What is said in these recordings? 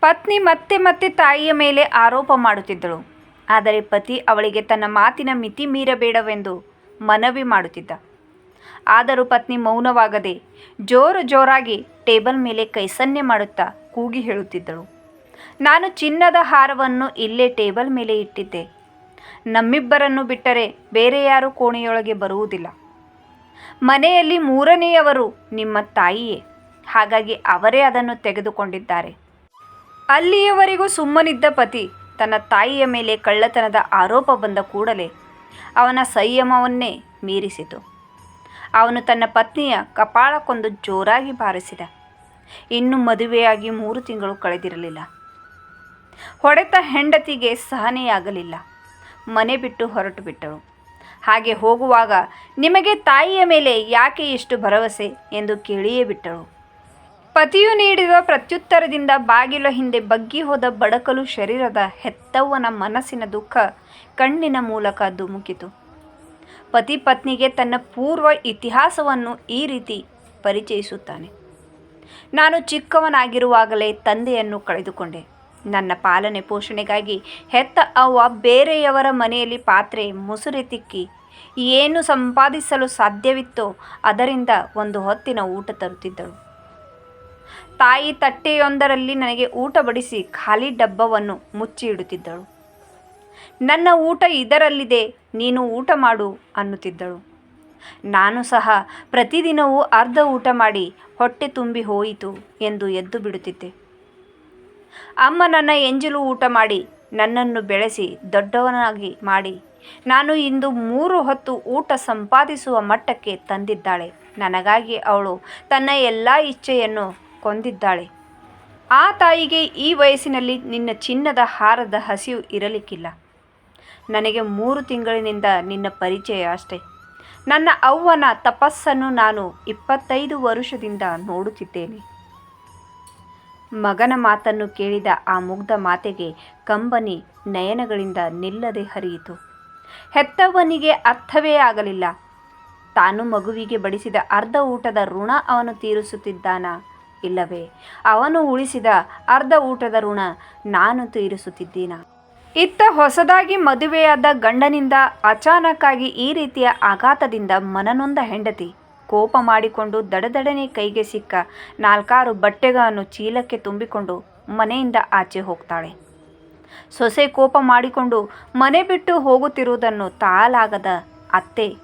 ಪತ್ನಿ ಮತ್ತೆ ಮತ್ತೆ ತಾಯಿಯ ಮೇಲೆ ಆರೋಪ ಮಾಡುತ್ತಿದ್ದಳು. ಆದರೆ ಪತಿ ಅವಳಿಗೆ ತನ್ನ ಮಾತಿನ ಮಿತಿ ಮೀರಬೇಡವೆಂದು ಮನವಿ ಮಾಡುತ್ತಿದ್ದ. ಆದರೂ ಪತ್ನಿ ಮೌನವಾಗದೆ ಜೋರು ಜೋರಾಗಿ ಟೇಬಲ್ ಮೇಲೆ ಕೈಸನ್ನೆ ಮಾಡುತ್ತಾ ಕೂಗಿ ಹೇಳುತ್ತಿದ್ದಳು. ನಾನು ಚಿನ್ನದ ಹಾರವನ್ನು ಇಲ್ಲೇ ಟೇಬಲ್ ಮೇಲೆ ಇಟ್ಟಿದ್ದೆ. ನಮ್ಮಿಬ್ಬರನ್ನು ಬಿಟ್ಟರೆ ಬೇರೆ ಯಾರೂ ಕೋಣೆಯೊಳಗೆ ಬರುವುದಿಲ್ಲ. ಮನೆಯಲ್ಲಿ ಮೂರನೆಯವರು ನಿಮ್ಮ ತಾಯಿಯೇ. ಹಾಗಾಗಿ ಅವರೇ ಅದನ್ನು ತೆಗೆದುಕೊಂಡಿದ್ದಾರೆ. ಅಲ್ಲಿಯವರೆಗೂ ಸುಮ್ಮನಿದ್ದ ಪತಿ ತನ್ನ ತಾಯಿಯ ಮೇಲೆ ಕಳ್ಳತನದ ಆರೋಪ ಬಂದ ಕೂಡಲೇ ಅವನ ಸಂಯಮವನ್ನೇ ಮೀರಿಸಿತು. ಅವನು ತನ್ನ ಪತ್ನಿಯ ಕಪಾಳಕ್ಕೊಂದು ಜೋರಾಗಿ ಬಾರಿಸಿದ. ಇನ್ನು ಮದುವೆಯಾಗಿ ಮೂರು ತಿಂಗಳು ಕಳೆದಿರಲಿಲ್ಲ. ಹೊಡೆತ ಹೆಂಡತಿಗೆ ಸಹನೆಯಾಗಲಿಲ್ಲ. ಮನೆ ಬಿಟ್ಟು ಹೊರಟು ಬಿಟ್ಟರು ಹಾಗೆ ಹೋಗುವಾಗ, ನಿಮಗೆ ತಾಯಿಯ ಮೇಲೆ ಯಾಕೆ ಇಷ್ಟು ಭರವಸೆ? ಎಂದು ಕೇಳಿಯೇ ಬಿಟ್ಟಳು. ಪತಿಯು ನೀಡಿದ ಪ್ರತ್ಯುತ್ತರದಿಂದ ಬಾಗಿಲ ಹಿಂದೆ ಬಗ್ಗಿ ಹೋದ ಬಡಕಲು ಶರೀರದ ಹೆತ್ತವ್ವನ ಮನಸ್ಸಿನ ದುಃಖ ಕಣ್ಣಿನ ಮೂಲಕ ಧುಮುಕಿತು. ಪತಿ ಪತ್ನಿಗೆ ತನ್ನ ಪೂರ್ವ ಇತಿಹಾಸವನ್ನು ಈ ರೀತಿ ಪರಿಚಯಿಸುತ್ತಾನೆ. ನಾನು ಚಿಕ್ಕವನಾಗಿರುವಾಗಲೇ ತಂದೆಯನ್ನು ಕಳೆದುಕೊಂಡೆ. ನನ್ನ ಪಾಲನೆ ಪೋಷಣೆಗಾಗಿ ಹೆತ್ತ ಅವ್ವ ಬೇರೆಯವರ ಮನೆಯಲ್ಲಿ ಪಾತ್ರೆ ಮುಸುರೆ ತಿಕ್ಕಿ ಏನು ಸಂಪಾದಿಸಲು ಸಾಧ್ಯವಿತ್ತೋ ಅದರಿಂದ ಒಂದು ಹೊತ್ತಿನ ಊಟ ತರುತ್ತಿದ್ದಳು. ತಾಯಿ ತಟ್ಟೆಯೊಂದರಲ್ಲಿ ನನಗೆ ಊಟ ಬಡಿಸಿ ಖಾಲಿ ಡಬ್ಬವನ್ನು ಮುಚ್ಚಿ ಇಡುತ್ತಿದ್ದಳು. ನನ್ನ ಊಟ ಇದರಲ್ಲಿದೆ, ನೀನು ಊಟ ಮಾಡು ಅನ್ನುತ್ತಿದ್ದಳು. ನಾನು ಸಹ ಪ್ರತಿದಿನವೂ ಅರ್ಧ ಊಟ ಮಾಡಿ ಹೊಟ್ಟೆ ತುಂಬಿ ಹೋಯಿತು ಎಂದು ಎದ್ದು ಬಿಡುತ್ತಿದ್ದೆ. ಅಮ್ಮ ನನ್ನ ಎಂಜಲು ಊಟ ಮಾಡಿ ನನ್ನನ್ನು ಬೆಳೆಸಿ ದೊಡ್ಡವನಾಗಿ ಮಾಡಿ ನಾನು ಇಂದು ಮೂರು ಹೊತ್ತು ಊಟ ಸಂಪಾದಿಸುವ ಮಟ್ಟಕ್ಕೆ ತಂದಿದ್ದಾಳೆ. ನನಗಾಗಿ ಅವಳು ತನ್ನ ಎಲ್ಲ ಇಚ್ಛೆಯನ್ನು ಕೊಂದಿದ್ದಾಳೆ. ಆ ತಾಯಿಗೆ ಈ ವಯಸ್ಸಿನಲ್ಲಿ ನಿನ್ನ ಚಿನ್ನದ ಹಾರದ ಹಸಿವು ಇರಲಿಕ್ಕಿಲ್ಲ. ನನಗೆ ಮೂರು ತಿಂಗಳಿನಿಂದ ನಿನ್ನ ಪರಿಚಯ ಅಷ್ಟೆ. ನನ್ನ ಅವ್ವನ ತಪಸ್ಸನ್ನು ನಾನು ಇಪ್ಪತ್ತೈದು ವರುಷದಿಂದ ನೋಡುತ್ತಿದ್ದೇನೆ. ಮಗನ ಮಾತನ್ನು ಕೇಳಿದ ಆ ಮುಗ್ಧ ಮಾತೆಗೆ ಕಂಬನಿ ನಯನಗಳಿಂದ ನಿಲ್ಲದೆ ಹರಿಯಿತು. ಹೆತ್ತವನಿಗೆ ಅರ್ಥವೇ ಆಗಲಿಲ್ಲ. ತಾನು ಮಗುವಿಗೆ ಬಡಿಸಿದ ಅರ್ಧ ಊಟದ ಋಣ ಅವನು ತೀರಿಸುತ್ತಿದ್ದಾನ? ಇಲ್ಲವೇ? ಅವನು ಉಳಿಸಿದ ಅರ್ಧ ಊಟದ ಋಣ ನಾನು ತೀರಿಸುತ್ತಿದ್ದೀನ ಇತ್ತ ಹೊಸದಾಗಿ ಮದುವೆಯಾದ ಗಂಡನಿಂದ ಅಚಾನಕ್ಕಾಗಿ ಈ ರೀತಿಯ ಆಘಾತದಿಂದ ಮನನೊಂದ ಹೆಂಡತಿ. ಕೋಪ ಮಾಡಿಕೊಂಡು ದಡದಡನೆ ಕೈಗೆ ಸಿಕ್ಕ ನಾಲ್ಕಾರು ಬಟ್ಟೆಗಳನ್ನು ಚೀಲಕ್ಕೆ ತುಂಬಿಕೊಂಡು ಮನೆಯಿಂದ ಆಚೆ ಹೋಗ್ತಾಳೆ. ಸೊಸೆ ಕೋಪ ಮಾಡಿಕೊಂಡು ಮನೆ ಬಿಟ್ಟು ಹೋಗುತ್ತಿರುವುದನ್ನು ತಾಲಾಗದ ಅತ್ತೆ.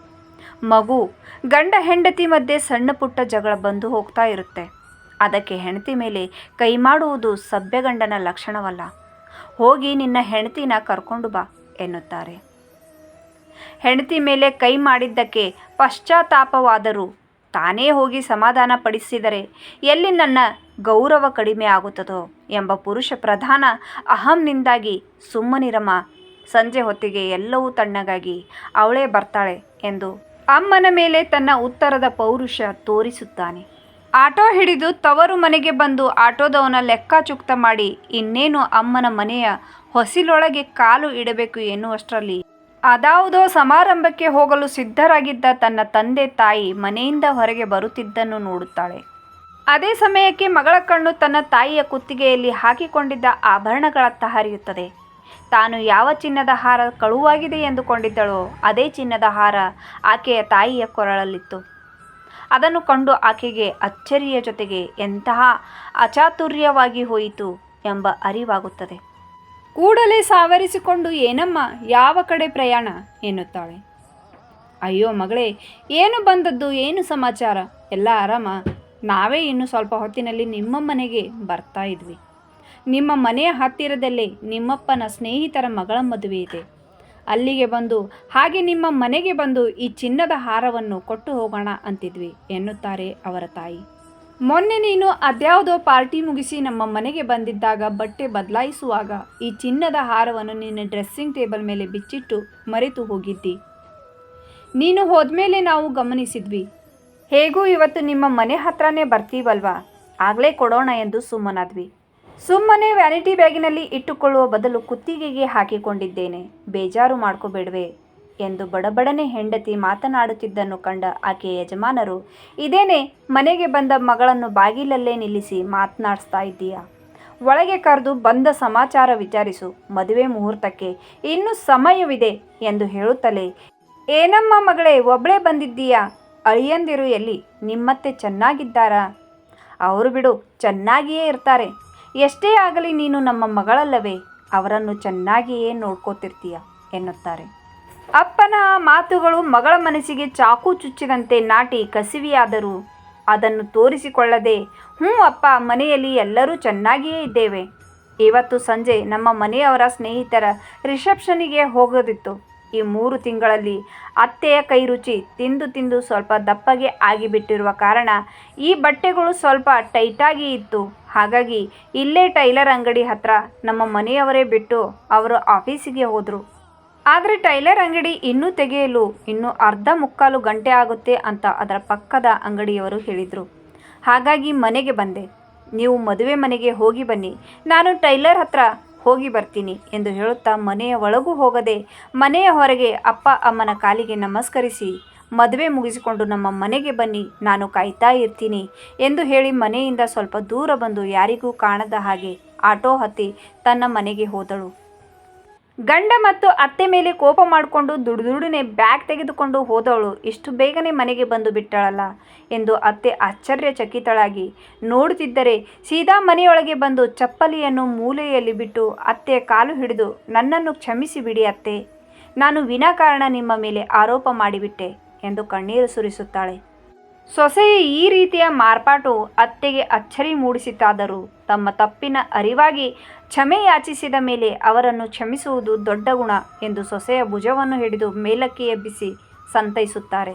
ಮಗು ಗಂಡ ಹೆಂಡತಿ ಮಧ್ಯೆ ಸಣ್ಣ ಪುಟ್ಟ ಜಗಳ ಬಂದು ಹೋಗ್ತಾ ಇರುತ್ತೆ. ಅದಕ್ಕೆ ಹೆಂಡತಿ ಮೇಲೆ ಕೈ ಮಾಡುವುದು ಸಭ್ಯಗಂಡನ ಲಕ್ಷಣವಲ್ಲ. ಹೋಗಿ ನಿನ್ನ ಹೆಂಡತಿನ ಕರ್ಕೊಂಡು ಬಾ, ಎನ್ನುತ್ತಾರೆ. ಹೆಂಡತಿ ಮೇಲೆ ಕೈ ಮಾಡಿದ್ದಕ್ಕೆ ಪಶ್ಚಾತ್ತಾಪವಾದರೂ ತಾನೇ ಹೋಗಿ ಸಮಾಧಾನ ಪಡಿಸಿದರೆ ಎಲ್ಲಿ ನನ್ನ ಗೌರವ ಕಡಿಮೆ ಆಗುತ್ತದೋ ಎಂಬ ಪುರುಷ ಪ್ರಧಾನ ಅಹಂನಿಂದಾಗಿ ಸುಮ್ಮನಿರಮ್ಮ ಸಂಜೆ ಹೊತ್ತಿಗೆ ಎಲ್ಲವೂ ತಣ್ಣಗಾಗಿ ಅವಳೇ ಬರ್ತಾಳೆ ಎಂದು ಅಮ್ಮನ ಮೇಲೆ ತನ್ನ ಉತ್ತರದ ಪೌರುಷ ತೋರಿಸುತ್ತಾನೆ. ಆಟೋ ಹಿಡಿದು ತವರು ಮನೆಗೆ ಬಂದು ಆಟೋದವನ ಲೆಕ್ಕಾಚುಕ್ತ ಮಾಡಿ ಇನ್ನೇನು ಅಮ್ಮನ ಮನೆಯ ಹೊಸಿಲೊಳಗೆ ಕಾಲು ಇಡಬೇಕು ಎನ್ನುವಷ್ಟರಲ್ಲಿ. ಅದಾವುದೋ ಸಮಾರಂಭಕ್ಕೆ ಹೋಗಲು ಸಿದ್ಧರಾಗಿದ್ದ ತನ್ನ ತಂದೆ ತಾಯಿ ಮನೆಯಿಂದ ಹೊರಗೆ ಬರುತ್ತಿದ್ದನ್ನು ನೋಡುತ್ತಾಳೆ. ಅದೇ ಸಮಯಕ್ಕೆ ಮಗಳ ಕಣ್ಣು ತನ್ನ ತಾಯಿಯ ಕುತ್ತಿಗೆಯಲ್ಲಿ ಹಾಕಿಕೊಂಡಿದ್ದ ಆಭರಣಗಳತ್ತ ಹರಿಯುತ್ತದೆ ತಾನು ಯಾವ ಚಿನ್ನದ ಹಾರ ಕಳುವಾಗಿದೆ ಎಂದುಕೊಂಡಿದ್ದಳೋ ಅದೇ ಚಿನ್ನದ ಹಾರ ಆಕೆಯ ತಾಯಿಯ ಕೊರಳಲ್ಲಿತ್ತು. ಅದನ್ನು ಕಂಡು ಆಕೆಗೆ ಅಚ್ಚರಿಯ ಜೊತೆಗೆ ಎಂತಹ ಅಚಾತುರ್ಯವಾಗಿ ಹೋಯಿತು ಎಂಬ ಅರಿವಾಗುತ್ತದೆ. ಕೂಡಲೇ ಸಾವರಿಸಿಕೊಂಡು, ಏನಮ್ಮ, ಯಾವ ಕಡೆ ಪ್ರಯಾಣ? ಎನ್ನುತ್ತಾಳೆ. ಅಯ್ಯೋ ಮಗಳೇ, ಏನು ಬಂದದ್ದು? ಏನು ಸಮಾಚಾರ? ಎಲ್ಲ ಆರಾಮ? ನಾವೇ ಇನ್ನು ಸ್ವಲ್ಪ ಹೊತ್ತಿನಲ್ಲಿ ನಿಮ್ಮ ಮನೆಗೆ ಬರ್ತಾ ಇದ್ವಿ. ನಿಮ್ಮ ಮನೆಯ ಹತ್ತಿರದಲ್ಲೇ ನಿಮ್ಮಪ್ಪನ ಸ್ನೇಹಿತರ ಮಗಳ ಮದುವೆ ಇದೆ ಅಲ್ಲಿಗೆ ಬಂದು, ಹಾಗೆ ನಿಮ್ಮ ಮನೆಗೆ ಬಂದು ಈ ಚಿನ್ನದ ಹಾರವನ್ನು ಕೊಟ್ಟು ಹೋಗೋಣ ಅಂತಿದ್ವಿ, ಎನ್ನುತ್ತಾರೆ ಅವರ ತಾಯಿ. ಮೊನ್ನೆ ನೀನು ಅದ್ಯಾವುದೋ ಪಾರ್ಟಿ ಮುಗಿಸಿ ನಮ್ಮ ಮನೆಗೆ ಬಂದಿದ್ದಾಗ ಬಟ್ಟೆ ಬದಲಾಯಿಸುವಾಗ ಈ ಚಿನ್ನದ ಹಾರವನ್ನು ನಿನ್ನ ಡ್ರೆಸ್ಸಿಂಗ್ ಟೇಬಲ್ ಮೇಲೆ ಬಿಚ್ಚಿಟ್ಟು ಮರೆತು ಹೋಗಿದ್ದಿ. ನೀನು ಹೋದ್ಮೇಲೆ ನಾವು ಗಮನಿಸಿದ್ವಿ. ಹೇಗೂ ಇವತ್ತು ನಿಮ್ಮ ಮನೆ ಹತ್ರನೇ ಬರ್ತೀವಲ್ವಾ? ಆಗಲೇ ಕೊಡೋಣ ಎಂದು ಸುಮ್ಮನಾದ್ವಿ. ಸುಮ್ಮನೆ ವ್ಯಾನಿಟಿ ಬ್ಯಾಗಿನಲ್ಲಿ ಇಟ್ಟುಕೊಳ್ಳುವ ಬದಲು ಕುತ್ತಿಗೆಗೆ ಹಾಕಿಕೊಂಡಿದ್ದೇನೆ. ಬೇಜಾರು ಮಾಡ್ಕೋಬೇಡವೆ ಎಂದು ಬಡಬಡನೆ ಹೆಂಡತಿ ಮಾತನಾಡುತ್ತಿದ್ದನ್ನು ಕಂಡ ಆಕೆಯ ಯಜಮಾನರು, ಇದೇನೆ, ಮನೆಗೆ ಬಂದ ಮಗಳನ್ನು ಬಾಗಿಲಲ್ಲೇ ನಿಲ್ಲಿಸಿ ಮಾತನಾಡಿಸ್ತಾ ಇದ್ದೀಯಾ? ಒಳಗೆ ಕರೆದು ಬಂದ ಸಮಾಚಾರ ವಿಚಾರಿಸು, ಮದುವೆ ಮುಹೂರ್ತಕ್ಕೆ ಇನ್ನೂ ಸಮಯವಿದೆ ಎಂದು ಹೇಳುತ್ತಲೇ, ಏನಮ್ಮ ಮಗಳೇ ಒಬ್ಬಳೇ ಬಂದಿದ್ದೀಯಾ? ಅಳಿಯಂದಿರು ಎಲ್ಲಿ? ನಿಮ್ಮತ್ತೆ ಚೆನ್ನಾಗಿದ್ದಾರಾ? ಅವರು ಬಿಡು, ಚೆನ್ನಾಗಿಯೇ ಇರ್ತಾರೆ. ಎಷ್ಟೇ ಆಗಲಿ ನೀನು ನಮ್ಮ ಮಗಳಲ್ಲವೇ, ಅವರನ್ನು ಚೆನ್ನಾಗಿಯೇ ನೋಡ್ಕೋತಿರ್ತೀಯ ಎನ್ನುತ್ತಾರೆ. ಅಪ್ಪನ ಮಾತುಗಳು ಮಗಳ ಮನಸ್ಸಿಗೆ ಚಾಕು ಚುಚ್ಚಿದಂತೆ ನಾಟಿ ಕಸಿವಿಯಾದರೂ ಅದನ್ನು ತೋರಿಸಿಕೊಳ್ಳದೆ, ಹ್ಞೂ ಅಪ್ಪ, ಮನೆಯಲ್ಲಿ ಎಲ್ಲರೂ ಚೆನ್ನಾಗಿಯೇ ಇದ್ದೇವೆ. ಇವತ್ತು ಸಂಜೆ ನಮ್ಮ ಮನೆಯವರ ಸ್ನೇಹಿತರ ರಿಸೆಪ್ಷನಿಗೆ ಹೋಗೋದಿತ್ತು. ಈ ಮೂರು ತಿಂಗಳಲ್ಲಿ ಅತ್ತೆಯ ಕೈ ರುಚಿ ತಿಂದು ತಿಂದು ಸ್ವಲ್ಪ ದಪ್ಪಗೆ ಆಗಿಬಿಟ್ಟಿರುವ ಕಾರಣ ಈ ಬಟ್ಟೆಗಳು ಸ್ವಲ್ಪ ಟೈಟಾಗಿ ಇತ್ತು. ಹಾಗಾಗಿ ಇಲ್ಲೇ ಟೈಲರ್ ಅಂಗಡಿ ಹತ್ರ ನಮ್ಮ ಮನೆಯವರೇ ಬಿಟ್ಟು ಅವರು ಆಫೀಸಿಗೆ ಹೋದರು. ಆದರೆ ಟೈಲರ್ ಅಂಗಡಿ ಇನ್ನೂ ತೆಗೆಯಲು ಇನ್ನೂ ಅರ್ಧ ಮುಕ್ಕಾಲು ಗಂಟೆ ಆಗುತ್ತೆ ಅಂತ ಅದರ ಪಕ್ಕದ ಅಂಗಡಿಯವರು ಹೇಳಿದರು. ಹಾಗಾಗಿ ಮನೆಗೆ ಬಂದೆ. ನೀವು ಮದುವೆ ಮನೆಗೆ ಹೋಗಿ ಬನ್ನಿ. ನಾನು ಟೈಲರ್ ಹತ್ರ ಹೋಗಿ ಬರ್ತೀನಿ ಎಂದು ಹೇಳುತ್ತಾ ಮನೆಯ ಒಳಗೂ ಹೋಗದೆ ಮನೆಯ ಹೊರಗೆ ಅಪ್ಪ ಅಮ್ಮನ ಕಾಲಿಗೆ ನಮಸ್ಕರಿಸಿ, ಮದುವೆ ಮುಗಿಸಿಕೊಂಡು ನಮ್ಮ ಮನೆಗೆ ಬನ್ನಿ, ನಾನು ಕಾಯ್ತಾ ಇರ್ತೀನಿ ಎಂದು ಹೇಳಿ ಮನೆಯಿಂದ ಸ್ವಲ್ಪ ದೂರ ಬಂದು ಯಾರಿಗೂ ಕಾಣದ ಹಾಗೆ ಆಟೋ ಹತ್ತಿ ತನ್ನ ಮನೆಗೆ ಹೋದಳು. ಗಂಡ ಮತ್ತು ಅತ್ತೆ ಮೇಲೆ ಕೋಪ ಮಾಡಿಕೊಂಡು ದುಡುದುಡನೆ ಬ್ಯಾಗ್ ತೆಗೆದುಕೊಂಡು ಹೋದವಳು ಇಷ್ಟು ಬೇಗನೆ ಮನೆಗೆ ಬಂದು ಬಿಟ್ಟಳಲ್ಲ ಎಂದು ಅತ್ತೆ ಆಶ್ಚರ್ಯಚಕಿತಳಾಗಿ ನೋಡುತ್ತಿದ್ದರೆ ಸೀದಾ ಮನೆಯೊಳಗೆ ಬಂದು ಚಪ್ಪಲಿಯನ್ನು ಮೂಲೆಯಲ್ಲಿ ಬಿಟ್ಟು ಅತ್ತೆ ಕಾಲು ಹಿಡಿದು, ನನ್ನನ್ನು ಕ್ಷಮಿಸಿ ಬಿಡಿ ಅತ್ತೆ. ನಾನು ವಿನಾಕಾರಣ ನಿಮ್ಮ ಮೇಲೆ ಆರೋಪ ಮಾಡಿಬಿಟ್ಟೆ ಎಂದು ಕಣ್ಣೀರು ಸುರಿಸುತ್ತಾಳೆ. ಸೊಸೆಯ ಈ ರೀತಿಯ ಮಾರ್ಪಾಟು ಅತ್ತೆಗೆ ಅಚ್ಚರಿ ಮೂಡಿಸಿತಾದರೂ ತಮ್ಮ ತಪ್ಪಿನ ಅರಿವಾಗಿ ಕ್ಷಮೆ ಯಾಚಿಸಿದ ಮೇಲೆ ಅವರನ್ನು ಕ್ಷಮಿಸುವುದು ದೊಡ್ಡ ಗುಣ ಎಂದು ಸೊಸೆಯ ಭುಜವನ್ನು ಹಿಡಿದು ಮೇಲಕ್ಕೆ ಎಬ್ಬಿಸಿ ಸಂತೈಸುತ್ತಾರೆ.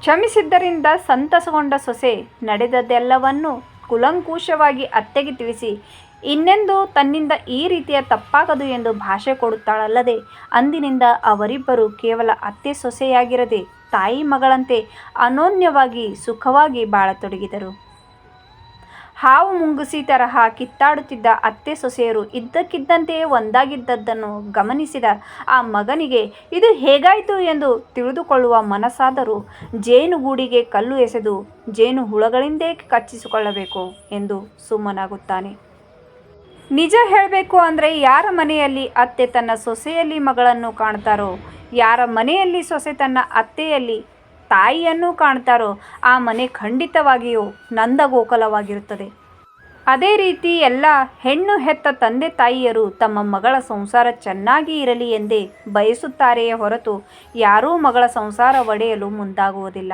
ಕ್ಷಮಿಸಿದ್ದರಿಂದ ಸಂತಸಗೊಂಡ ಸೊಸೆ ನಡೆದದ್ದೆಲ್ಲವನ್ನೂ ಕುಲಂಕುಷವಾಗಿ ಅತ್ತೆಗೆ ತಿಳಿಸಿ, ಇನ್ನೆಂದು ತನ್ನಿಂದ ಈ ರೀತಿಯ ತಪ್ಪಾಗದು ಎಂದು ಭಾಷೆ ಕೊಡುತ್ತಾಳಲ್ಲದೆ ಅಂದಿನಿಂದ ಅವರಿಬ್ಬರು ಕೇವಲ ಅತ್ತೆ ಸೊಸೆಯಾಗಿರದೆ ತಾಯಿ ಮಗಳಂತೆ ಅನೋನ್ಯವಾಗಿ ಸುಖವಾಗಿ ಬಾಳತೊಡಗಿದರು. ಹಾವು ಮುಂಗುಸಿ ತರಹ ಕಿತ್ತಾಡುತ್ತಿದ್ದ ಅತ್ತೆ ಸೊಸೆಯರು ಇದ್ದಕ್ಕಿದ್ದಂತೆಯೇ ಒಂದಾಗಿದ್ದದ್ದನ್ನು ಗಮನಿಸಿದ ಆ ಮಗನಿಗೆ, ಇದು ಹೇಗಾಯಿತು ಎಂದು ತಿಳಿದುಕೊಳ್ಳುವ ಮನಸ್ಸಾದರೂ ಜೇನುಗೂಡಿಗೆ ಕಲ್ಲು ಎಸೆದು ಜೇನು ಹುಳಗಳಿಂದೇ ಕಚ್ಚಿಸಿಕೊಳ್ಳಬೇಕು ಎಂದು ಸುಮ್ಮನಾಗುತ್ತಾನೆ. ನಿಜ ಹೇಳಬೇಕು ಅಂದರೆ ಯಾರ ಮನೆಯಲ್ಲಿ ಅತ್ತೆ ತನ್ನ ಸೊಸೆಯಲ್ಲಿ ಮಗಳನ್ನು ಕಾಣ್ತಾರೋ ಯಾರ ಮನೆಯಲ್ಲಿ ಸೊಸೆ ತನ್ನ ಅತ್ತೆಯಲ್ಲಿ ತಾಯಿಯನ್ನು ಕಾಣ್ತಾರೋ ಆ ಮನೆ ಖಂಡಿತವಾಗಿಯೂ ನಂದಗೋಕಲವಾಗಿರುತ್ತದೆ. ಅದೇ ರೀತಿ ಎಲ್ಲ ಹೆಣ್ಣು ಹೆತ್ತ ತಂದೆ ತಾಯಿಯರು ತಮ್ಮ ಮಗಳ ಸಂಸಾರ ಚೆನ್ನಾಗಿ ಇರಲಿ ಎಂದೇ ಬಯಸುತ್ತಾರೆಯೇ ಹೊರತು ಯಾರೂ ಮಗಳ ಸಂಸಾರ ಒಡೆಯಲು ಮುಂದಾಗುವುದಿಲ್ಲ.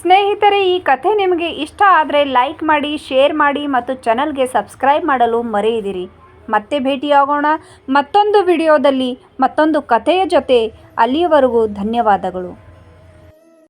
ಸ್ನೇಹಿತರೆ, ಈ ಕಥೆ ನಿಮಗೆ ಇಷ್ಟ ಆದರೆ ಲೈಕ್ ಮಾಡಿ, ಶೇರ್ ಮಾಡಿ ಮತ್ತು ಚಾನಲ್ಗೆ ಸಬ್ಸ್ಕ್ರೈಬ್ ಮಾಡಲು ಮರೆಯದಿರಿ. ಮತ್ತೆ ಭೇಟಿಯಾಗೋಣ. ಮತ್ತೊಂದು ವಿಡಿಯೋದಲ್ಲಿ ಮತ್ತೊಂದು ಕಥೆಯ ಜೊತೆ ಅಲ್ಲಿಯವರೆಗೂ ಧನ್ಯವಾದಗಳು.